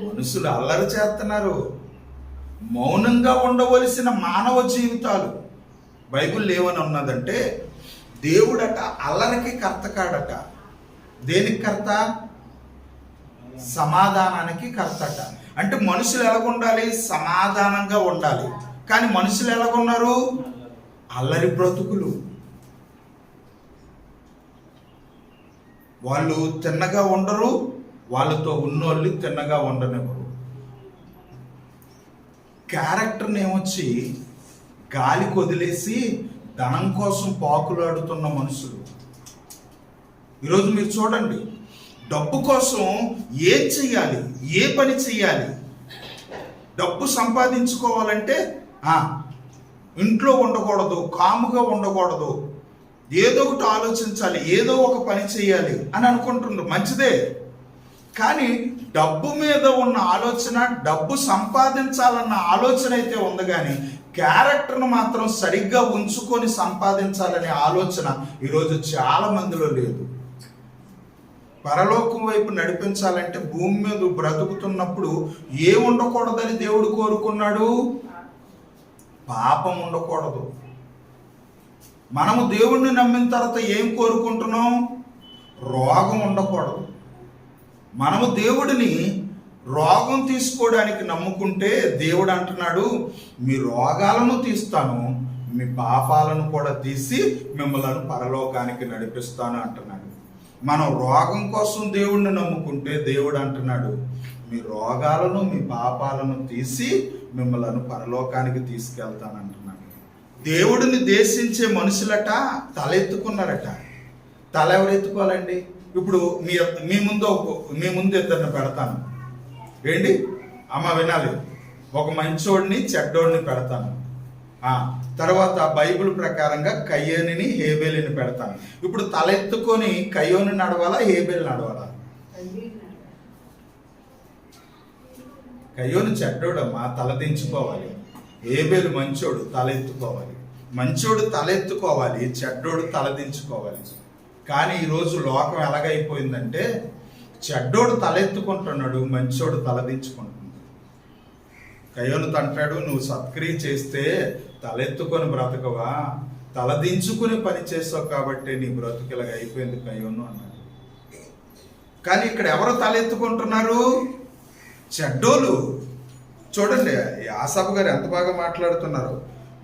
మనుషులు అల్లరి చేస్తున్నారు. మౌనంగా ఉండవలసిన మానవ జీవితాలు బైబిల్ ఏమని ఉన్నదంటే దేవుడట అల్లరికి కర్త కాడట. దేనికి కర్త? సమాధానానికి కర్తట. అంటే మనుషులు ఎలాగుండాలి? సమాధానంగా ఉండాలి. కానీ మనుషులు ఎలాగున్నారు? అల్లరి బ్రతుకులు. వాళ్ళు తిన్నగా ఉండరు వాళ్ళతో ఉన్నోళ్ళు తిన్నగా ఉండనివ్వరు. క్యారెక్టర్ని ఏమొచ్చి గాలికి వదిలేసి ధనం కోసం పాకులాడుతున్న మనుషులు. ఈరోజు మీరు చూడండి డబ్బు కోసం ఏం చెయ్యాలి ఏ పని చెయ్యాలి? డబ్బు సంపాదించుకోవాలంటే ఇంట్లో ఉండకూడదు కాముగా ఉండకూడదు ఏదో ఒకటి ఆలోచించాలి ఏదో ఒక పని చేయాలి అని అనుకుంటున్నారు మంచిదే. కానీ డబ్బు మీద ఉన్న ఆలోచన డబ్బు సంపాదించాలన్న ఆలోచన అయితే ఉంది కానీ క్యారెక్టర్ను మాత్రం సరిగ్గా ఉంచుకొని సంపాదించాలనే ఆలోచన ఈరోజు చాలా మందిలో లేదు. పరలోకం వైపు నడిపించాలంటే భూమి మీద బ్రతుకుతున్నప్పుడు ఏ ఉండకూడదని దేవుడు కోరుకున్నాడు? పాపం ఉండకూడదు. మనము దేవుణ్ణి నమ్మిన తర్వాత ఏం కోరుకుంటున్నాం? రోగం ఉండకూడదు. మనము దేవుడిని రోగం తీసుకోవడానికి నమ్ముకుంటే దేవుడు అంటున్నాడు మీ రోగాలను తీస్తాను మీ పాపాలను కూడా తీసి మిమ్మల్ని పరలోకానికి నడిపిస్తాను అంటున్నాడు. మనం రోగం కోసం దేవుణ్ణి నమ్ముకుంటే దేవుడు అంటున్నాడు మీ రోగాలను మీ పాపాలను తీసి మిమ్మల్ని పరలోకానికి తీసుకెళ్తాను అంటున్నాడు. దేవుడిని దేశించే మనుషులట తలెత్తుకున్నారట. తల ఎవరు ఎత్తుకోవాలండి? ఇప్పుడు మీ మీ ముందు మీ ముందు ఇద్దరిని పెడతాను. ఏంటి? అమ్మ వినాలి. ఒక మంచోడిని చెడ్డోడిని పెడతాను. తర్వాత బైబిల్ ప్రకారంగా కయ్యోనిని హేబేలిని పెడతాను. ఇప్పుడు తలెత్తుకొని కయ్యోని నడవాలా హేబేలు నడవాలా? కయ్యోని చెడ్డోడమ్మా తలదించుకోవాలి హేబేలు మంచోడు తలెత్తుకోవాలి. మంచోడు తలెత్తుకోవాలి చెడ్డోడు తలదించుకోవాలి కానీ ఈరోజు లోకం ఎలాగైపోయిందంటే చెడ్డోడు తలెత్తుకుంటున్నాడు మంచోడు తలదించుకుంటున్నాడు. కయ్యోను తంటాడు నువ్వు సత్క్రియ చేస్తే తలెత్తుకొని బ్రతకవా? తలదించుకుని పని చేసావు కాబట్టి నీ బ్రతుకు ఇలాగ అయిపోయింది కయ్యోను అన్నాడు కానీ ఇక్కడ ఎవరు తలెత్తుకుంటున్నారు? చెడ్డోలు. చూడండి ఆసాబు గారు ఎంత బాగా మాట్లాడుతున్నారు.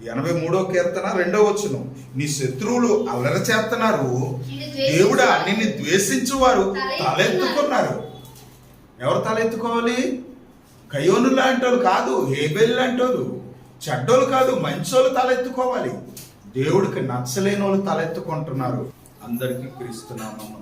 ఎనభై మూడో కీర్తన రెండో వచ్చును నీ శత్రువులు అల్లరి చేస్తున్నారు. దేవుడా నిన్ను ద్వేషించువారు. తలెత్తుకున్నారు. ఎవరు తలెత్తుకోవాలి? కయోను లాంటి వాళ్ళు కాదు హేబెల్ లాంటి వాళ్ళు. చెడ్డోళ్ళు కాదు మంచోళ్ళు తలెత్తుకోవాలి. దేవుడికి నచ్చలేని వాళ్ళు తలెత్తుకుంటున్నారు. అందరికీ క్రీస్తున్నామన్నా